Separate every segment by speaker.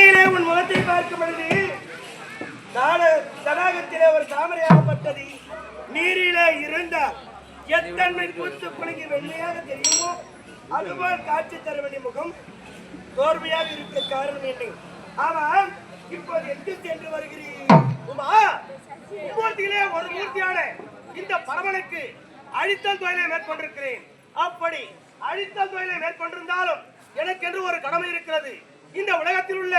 Speaker 1: உன் முகத்தை பார்க்கும் பொழுது தான- தடாகத்திலே ஒரு தாமரையாகப்பட்டது நீரிலே இருந்த எத்தன்மை கூத்து குலுங்கி வெண்மையாக தெரியுமோ? அதுபோல் காட்சி தர முகம் தோர்மையாக இருக்க காரணம் என்ன? ஆமாம் இப்போது எங்கு சென்று வருகிறீர்? உமா மூர்த்தியிலே ஒரு மூர்த்தியான இந்த பரமனுக்கு அழித்தல் தொழிலை மேற்கொண்டிருக்கிறேன். அப்படி அழித்தல் தொழிலை மேற்கொண்டிருந்தாலும் எனக்கென்று ஒரு கடமை இருக்கிறது. இந்த உலகத்தில் உள்ள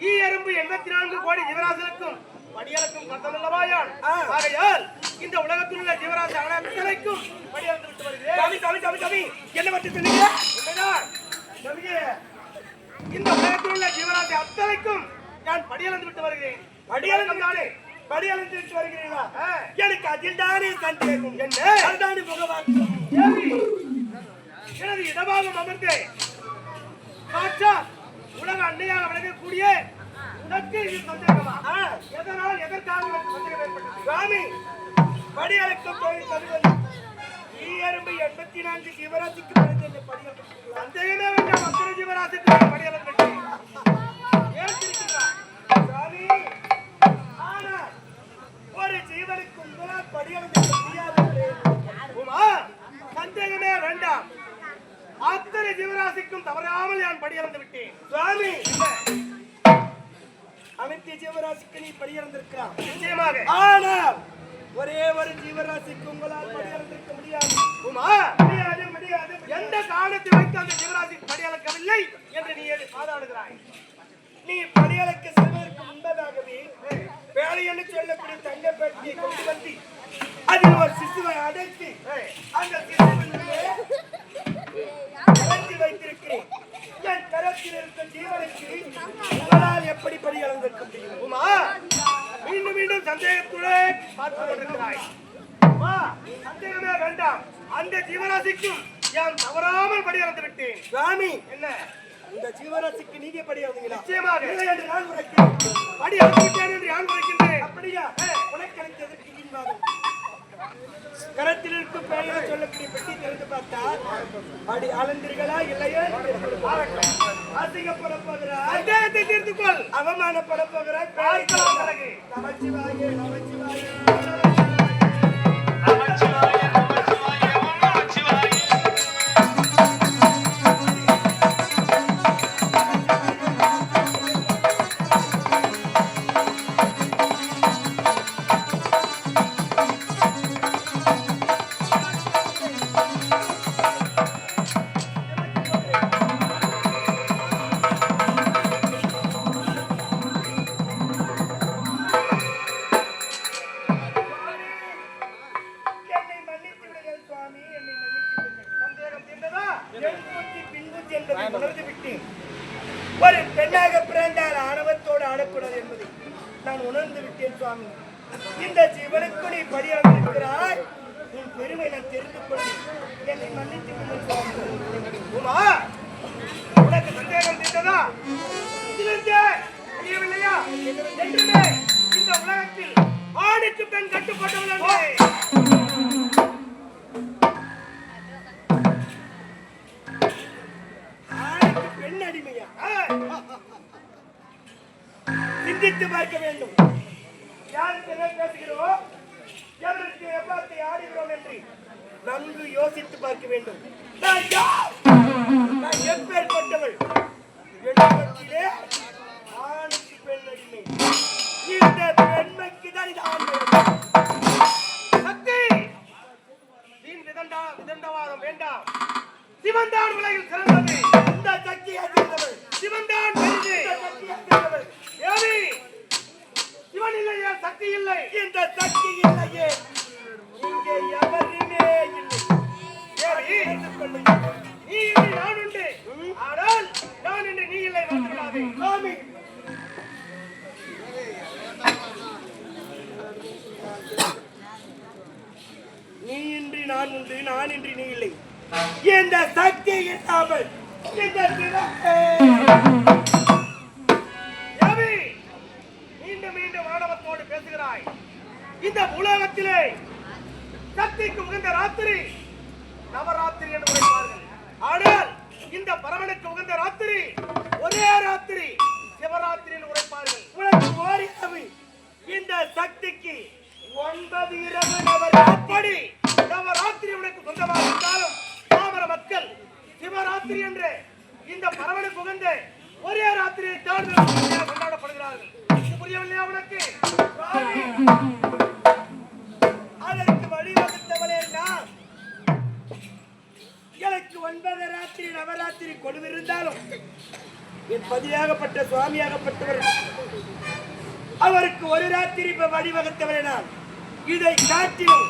Speaker 1: ஈ எறும்பு எண்பத்தி நான்கு கோடி ஜீவராசிகளுக்கும் படியலுக்கும் கர்த்தம் அல்லவாயான் ஆகையால் இந்த உலகத்தில் உள்ள ஜீவராசி அனைத்துக்கும் படியலுக்கு விட்டு வருகிறேன் கவி கவி கவி கவி என்ன பற்றி இந்த உலகத்தில் உள்ள ஜீவராசி அத்தனைக்கும் நான் படியளந்து விட்டு வருகிறேன். படியளந்து தானே. படியளந்து விட்டு வருகிறீர்களா? எனக்கு அதில் தானே சந்தேகம் என்ன? அதுதானே பகவான் எனது இடமாக அமர்ந்து காற்றா உலக அன்னையாக விளங்கக்கூடிய உனக்கு இது சந்தேகமா எதனால் எதற்காக உனக்கு சந்தேகம் ஏற்பட்டது? சுவாமி படியளக்கும் தொழில் தருவது. ஈயரும்பு எண்பத்தி நான்கு சிவராசிக்கு பிறகு இந்த படியளக்கும் சந்தேகமே வேண்டாம் அத்தனை ஜீவராசிக்கு படியளக்கும் ஏன் சிரிக்கிறாய்? சுவாமி, ஆனால் ஒரு ஜீவனுக்கு உங்களால் படியளக்க முடியாது உமா சந்தேகமே வேண்டாம் அத்தனை ஜீவராசிக்கும் தவறாமல் நான் படியளந்து விட்டேன். சுவாமி அனைத்து ஜீவராசிக்கு நீ படியளந்திருக்கிறான் நிச்சயமாக. ஆனால் ஒரே ஒரு ஜீவராசிக்கு உங்களால் படியளந்திருக்க முடியாது. உமா? முடியாது முடியாது எந்த காரணத்தை வைத்து அந்த ஜீவராசி படியளக்கவில்லை என்று நீ வாதாடுகிறாய் நீ படியளக்க செல்வதற்கு முன்பதாகவே வேலை என்று சொல்லக்கூடிய தங்க பெட்டியை கொண்டு வந்து அதில் ஒரு சிசுவை அடைத்து அந்த அடைத்து வைத்திருக்கிறேன். என் கரத்தில் இருக்கும் ஜீவனுக்கு உங்களால் எப்படி படியளந்திருக்க முடியும்? உமா மீண்டும் மீண்டும் சந்தேகத்துடன் பார்த்து கொண்டிருக்கிறாய். சந்தேகமே வேண்டாம். அந்த ஜீவராசிக்கும் யான் தவறாமல் படியளந்து விட்டேன். சுவாமி என்ன? இந்த ஜீவராசிக்கு நீங்க படி வந்தீங்களா நிச்சயமாக. இல்லை என்று நான் உரைக்கிறேன். படி விட்டேன் என்று நான் உரைக்கின்றேன். அப்படியா? உனக்கு இன்பாகும். கரத்தில் இருக்கும் பெயரை சொல்லக்கூடிய பெட்டி திறந்து பார்த்தா அடி அளந்தீர்களா இல்லையா அசிங்கப்பட போகிறாய். சந்தேகத்தை தீர்த்து கொள். அவமானப்பட நமச்சிவாயே நமச்சிவாயே
Speaker 2: நமச்சிவாய நமச்சிவாய
Speaker 1: என்பதை நான் உணர்ந்து விட்டேன் சுவாமி. இந்த ஜீவனுக்கு நீ படியாகிறாய் உன் பெருமை நான் தெரிந்து கொண்டேன் என்னை மன்னித்து விடுங்கள் சுவாமி. உமா உனக்கு சந்தேகம் தீர்ந்ததா இதிலிருந்தே தெரியவில்லையா என்றுமே இந்த உலகத்தில் ஆணுக்கு பெண் கட்டுப்பட்டவள் சிந்தித்து பார்க்க வேண்டும் யாருக்கு என்ன பேசுகிறோம் எதற்கு எவ்வாறு ஆடுகிறோம் என்று நன்கு யோசித்து பார்க்க வேண்டும் நான் யார்? இன்றி நான் உண்டு நான் இன்றி நீ இல்லை. இந்த சக்தி இல்லாமல் இந்த மீண்டும் மீண்டும் மாணவத்தோடு பேசுகிறாய். இந்த உலகத்திலே சக்திக்கு உகந்த ராத்திரி நவராத்திரி என்று ஆனால் இந்த பரமனுக்கு உகந்த ராத்திரி ஒரே ராத்திரி சிவராத்திரி என்று உரைப்பார்கள். உனக்கு ஓரி இந்த சக்திக்கு ஒன்பது இரவு நபர் அப்படி நவராத்திரி உனக்கு சொந்தமாக இருந்தாலும் பாமர மக்கள் சிவராத்திரி என்று இந்த பரவலை புகுந்து ஒரே ராத்திரியை தேர்தல் கொண்டாடப்படுகிறார்கள். இது புரியவில்லையா உனக்கு? அதற்கு வழிவகுத்தவளே நான். எனக்கு ஒன்பது ராத்திரி நவராத்திரி கொடுவிருந்தாலும் என் பதியாகப்பட்ட சுவாமியாகப்பட்டவர் அவருக்கு ஒரு ராத்திரி இப்ப வழிவகுத்தவரை நான். இதை காட்டிலும்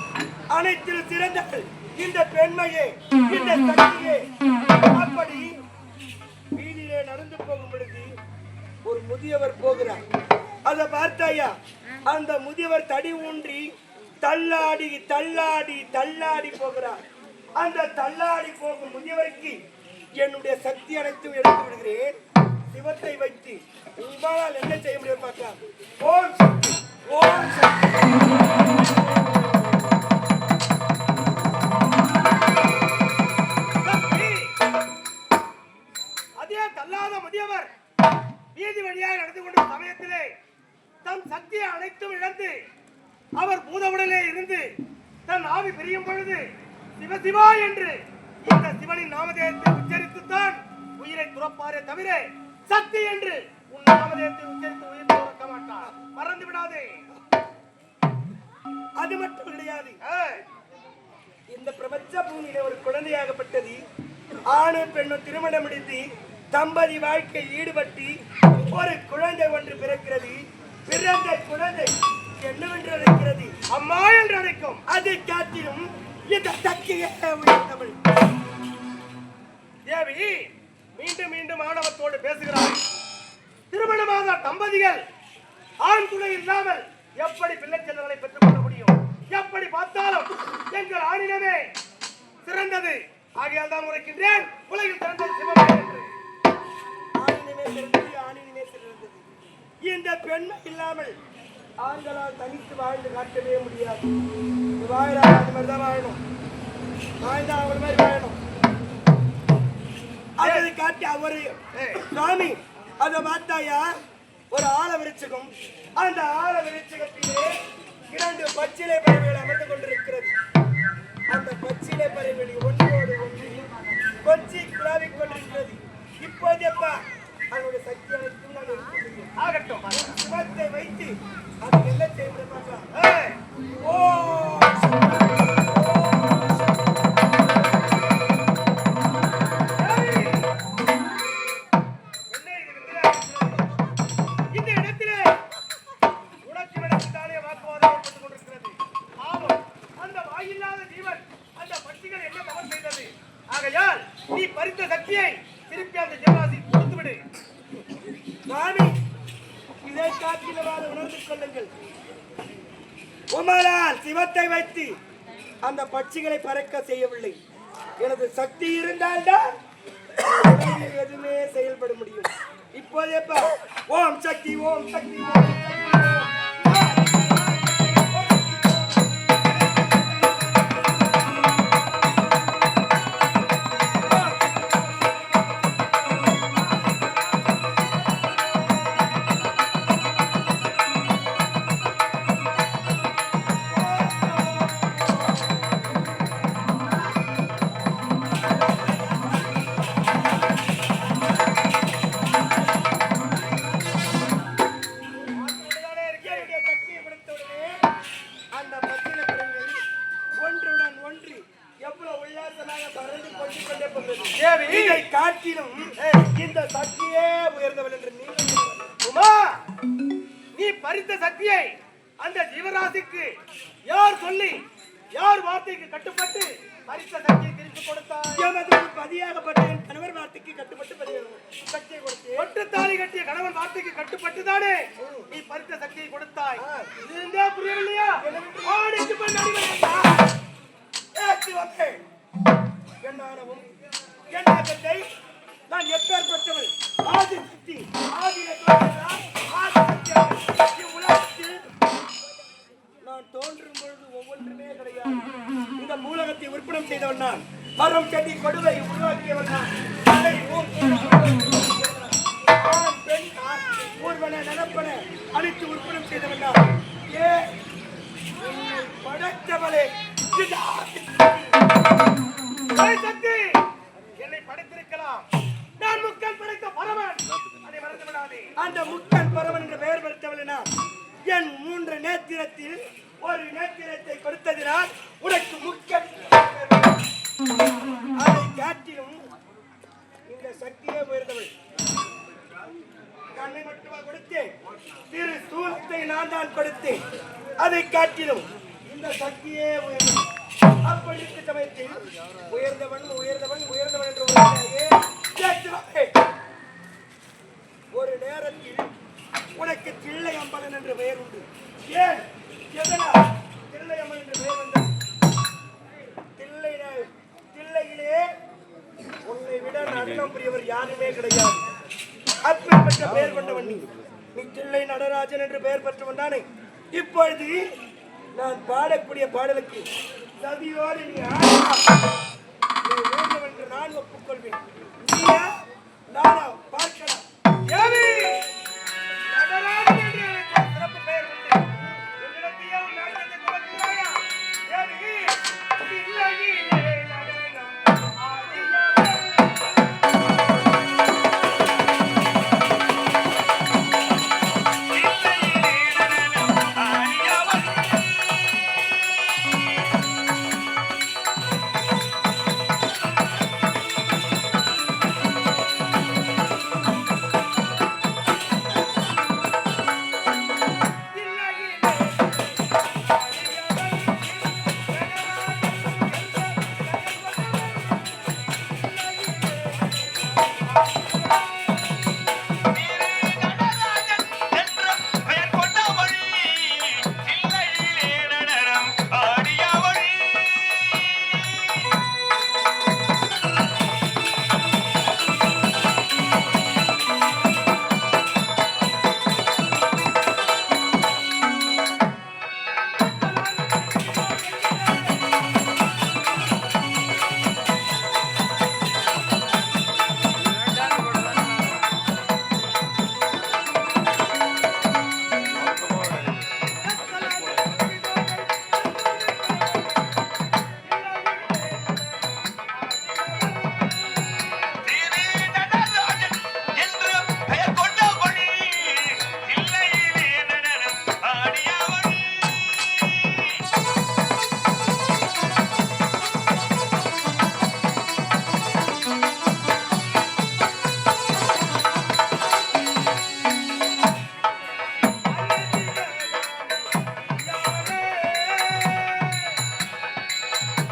Speaker 1: அனைத்திலும் சிறந்தவள் இந்த பெண்மையே இந்த சக்தியே. அப்படி வீதியிலே நடந்து போகும் பொழுது ஒரு முதியவர் போகிறார். அதை பார்த்தாயா? அந்த முதியவர் தடி ஊன்றி தள்ளாடி தள்ளாடி தள்ளாடி போகிறார். அந்த தள்ளாடி போகும் முதியவருக்கு என்னுடைய சக்தி அனைத்தும் எடுத்து விடுகிறேன். சிவத்தை வைத்து உங்களால் என்ன செய்ய முடியும் பார்க்கலாம். ஓம் சக்தி ஓம் வீதி வழியாக நடந்து கொண்ட சமயத்திலே தம் சக்தியை அனைத்தும் இழந்து அவர் பூதவுடலே இருந்து தன் ஆவி பிரியும் பொழுது சிவசிவா என்று இந்த சிவனின் நாமதேயத்தை உச்சரித்துத்தான் உயிரை துறப்பாரே தவிர சக்தி என்று உன் நாமதேயத்தை உச்சரித்து உயிர் துறக்க மாட்டார். மறந்து விடாதே. அது மட்டும் கிடையாது. இந்த பிரபஞ்ச பூமியில ஒரு குழந்தையாகப்பட்டது. ஆணும் பெண்ணும் திருமணம் முடித்து தம்பதி வாழ்க்கை ஈடுபட்டு ஒரு குழந்தை ஒன்று பிறக்கிறது. பிறந்த குழந்தை என்னவென்று அழைக்கிறது? அம்மா என்று அழைக்கும். அதை காட்டிலும் இந்த தக்கிய தமிழ். தேவி மீண்டும் மீண்டும் ஆணவத்தோடு பேசுகிறார் திருமணமாக தம்பதிகள் ஆண் துணை இல்லாமல் எப்படி பிள்ளைச்செல்வங்களை பெற்றுக் கொள்ள முடியும்? எப்படி பார்த்தாலும் எங்கள் ஆணினமே சிறந்தது. ஆகையால் தான் உரைக்கின்றேன். உலகில் சிறந்தது சிவமே என்று. இந்த பெண்மை இல்லாமல் ஆண்களால் தனித்து வாழ்ந்து காட்டவே முடியாது. வாழறாங்க அது மாதிரி தான் வாழணும். வாழ்ந்தா அவங்கள மாதிரி வாழணும். அதை காட்டி அவரு சுவாமி அதை பார்த்தாயா? ஒரு ஆழ விருச்சகம் அந்த ஆழ விருச்சகத்திலே இரண்டு பச்சிலை பறவைகள் அமர்ந்து கொண்டிருக்கிறது. அந்த பச்சிலை பறவைகள் ஒன்றோடு ஒன்று கொஞ்சி குழாவிக் கொண்டிருக்கிறது. இப்போதேப்பா அதனுடைய சக்தி அனைத்தும் நான் ஆகட்டும். சிவத்தை வைத்து அது என்ன செய்வது பார்க்கலாம். ஓ அந்த பட்சிகளை பறக்க செய்யவில்லை. எனது சக்தி இருந்தால்தான் எதுவுமே செயல்பட முடியும். இப்போதே ஓம் சக்தி ஓம் சக்தி ஓம் சக்தி, போகிறது இதை காட்டிலும் இந்த சக்தியே உயர்ந்தவள் என்று உமா நீ பறித்த சக்தியை அந்த ஜீவராசிக்கு யார் சொல்லி யார் வார்த்தைக்கு கட்டுப்பட்டு பறித்த சக்தியை திருப்பி கொடுத்தார் எமது பதியாகப்பட்ட என் கணவர் வார்த்தைக்கு கட்டுப்பட்டு சக்தியை கொடுத்து ஒட்டு தாலி கட்டிய கணவன் வார்த்தைக்கு கட்டுப்பட்டு தானே? நீ பறித்த சக்தியை கொடுத்தாய். இருந்தே புரியவில்லையா? ஆடிக்கு போய் நடிகை ஏற்றி நான் ஆதி ஆதியில நான் தோன்றும் பொழுது ஒவ்வொன்றுமே கிடையாது. இந்த மூலகத்தை உற்பணம் செய்தவன் நான். மரம் செடி கொடுவை உருவாக்கியவன் நான். மலை, பெண், ஊர்வன, நடப்பன உற்பணம் செய்தவன் நான். ஏ படைத்தவளே.
Speaker 2: சக்தி.
Speaker 1: அந்த முக்கன் பரவன் என்ற பெயர் பெற்றவளனா என் மூன்று நேத்திரத்தில் ஒரு நேத்திரத்தை கொடுத்ததினால் உனக்கு முக்கன் அதை காட்டிலும் இந்த சக்தியே உயர்ந்தவள் கண்ணை மட்டுமா கொடுத்தேன் திரு சூலத்தை நான் தான் கொடுத்தேன் அதை காட்டிலும் இந்த சக்தியே உயர்ந்தவள் அப்படி சமயத்தில் உயர்ந்தவன் உயர்ந்தவன் உயர்ந்தவன் என்று உரைத்தாயே. கேட்கிறாயே. உனக்கு தில்லை அம்பலன் என்ற பெயர் உண்டு. ஏன்? எதனால்? தில்லை அம்பலன் என்ற பெயர் வந்தது தில்லை தில்லையிலே உன்னை விட நடனம் புரியவர் யாருமே கிடையாது. அப்பேற்பட்ட பெயர் கொண்டவன் நீ. நீ தில்லை நடராஜன் என்று பெயர் பெற்றவன் தானே. இப்பொழுது நான் பாடக்கூடிய பாடலுக்கு சதியோடு நீ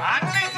Speaker 2: அன்னை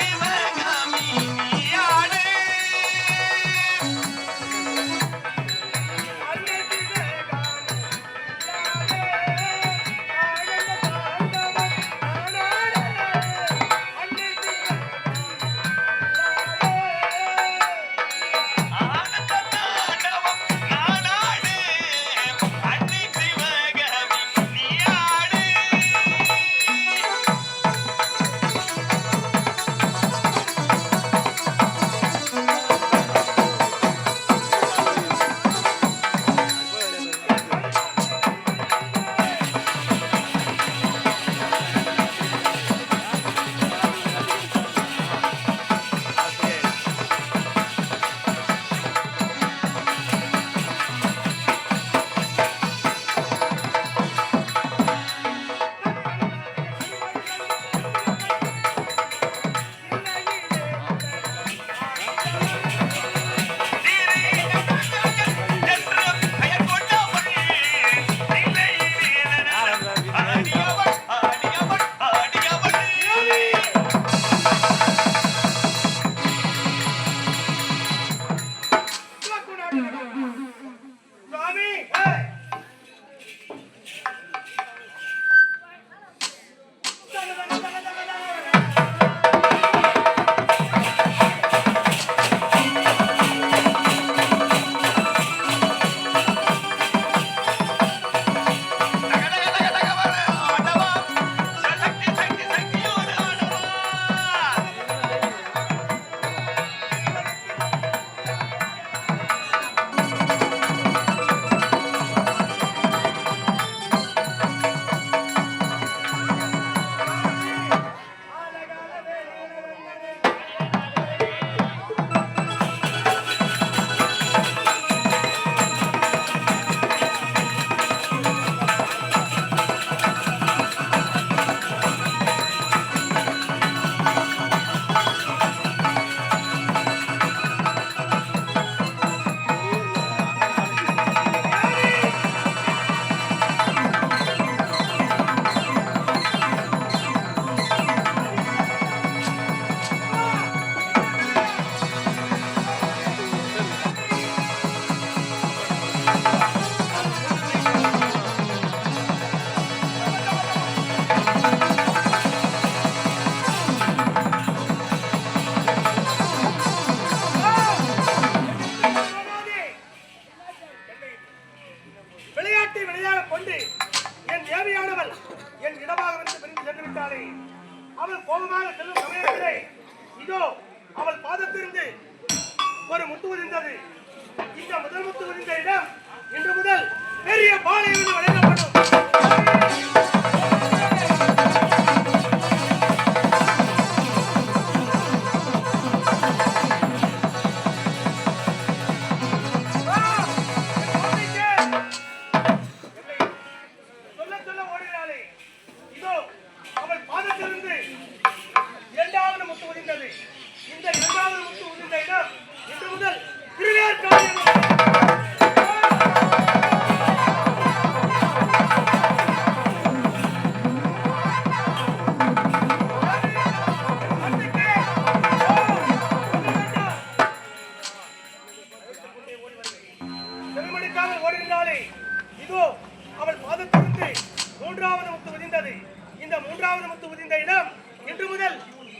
Speaker 2: இரண்டாவது முத்து உதிர்ந்தது இந்த மூன்றாவது முத்து உதிர்ந்த இடம் இன்று முதல்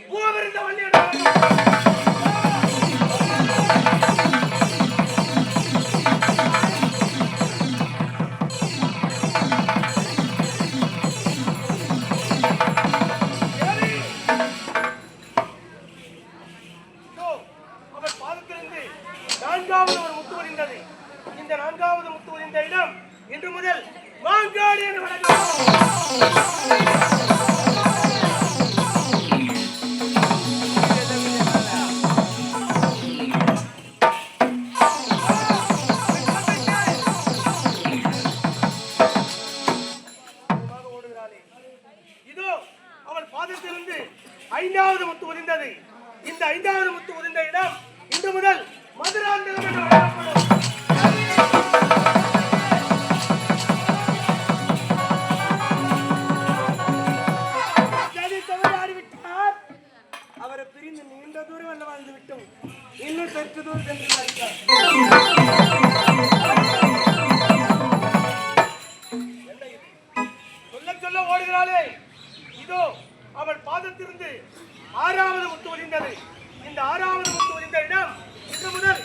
Speaker 2: பூவிருந்த வள்ளி ஆறாவது முத்து ஒளிந்தது இந்த ஆறாவது முத்து ஒளிந்த இடம் இன்று முதல்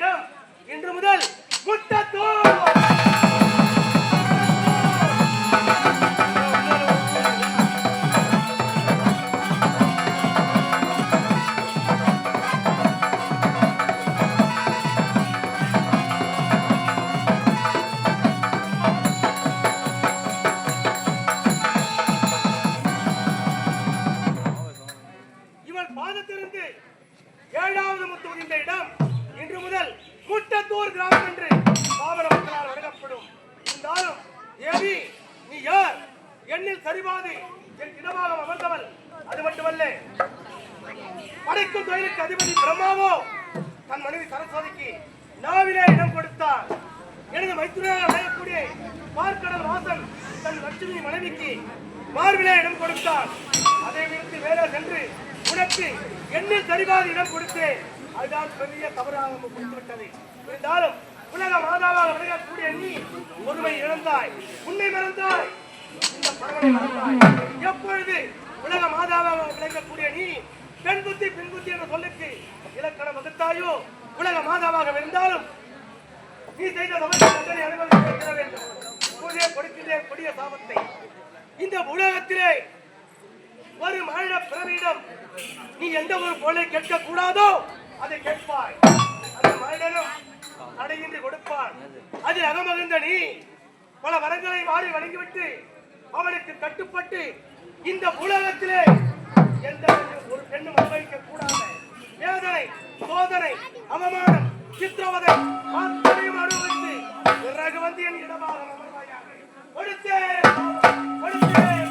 Speaker 2: வேண்டும் இன்று முதல் முட்டத்தோடு அது படைக்கும் தொழிலுக்கு அதிபதி பிரம்மாவோ தன் மனைவி சரஸ்வதிக்கு நாவிலே இடம் கொடுத்தார். எனது மைத்துனாக அடையக்கூடிய பார்க்கடல் வாசன் தன் லட்சுமி மனைவிக்கு மார்பிலே இடம் கொடுத்தார். அதை விடுத்து வேற சென்று உனக்கு என்ன சரிபாதி இடம் கொடுத்தேன். அதுதான் பெரிய தவறாக கொடுத்துவிட்டது. இருந்தாலும் உலக மாதாவாக விளையாடக்கூடிய நீ ஒருமை இழந்தாய். உன்னை மறந்தாய். இந்த பறவை மறந்தாய். எப்பொழுது உலக மாதாவாக விளங்கக்கூடிய நீ பெண் புத்தி பெண் புத்தி என்ற சொல்லுக்கு இலக்கணம் வகுத்தாயோ உலக மாதாவாக இருந்தாலும் நீ செய்த தவறை அனுபவிக்க வேண்டும். பூஜை கொடுக்கின்றேன் கொடிய சாபத்தை. இந்த உலகத்திலே ஒரு மாநில பிறவியிடம் நீ எந்த ஒரு பொருளை கேட்க கூடாதோ அதை கேட்பாய். அந்த மனிதனும் அடையின்றி கொடுப்பான். அதில் அகமகிழ்ந்த நீ பல வரங்களை மாறி வழங்கிவிட்டு அவனுக்கு கட்டுப்பட்டு இந்த உலகத்திலே எந்த ஒரு பெண்ணும் அனுபவிக்க கூடாது வேதனை சோதனை அவமானம் சித்திரவதை அத்தனையும் அனுபவித்து பிறகு வந்து என் இடமாக கொடுத்தேன் கொடுத்தேன்.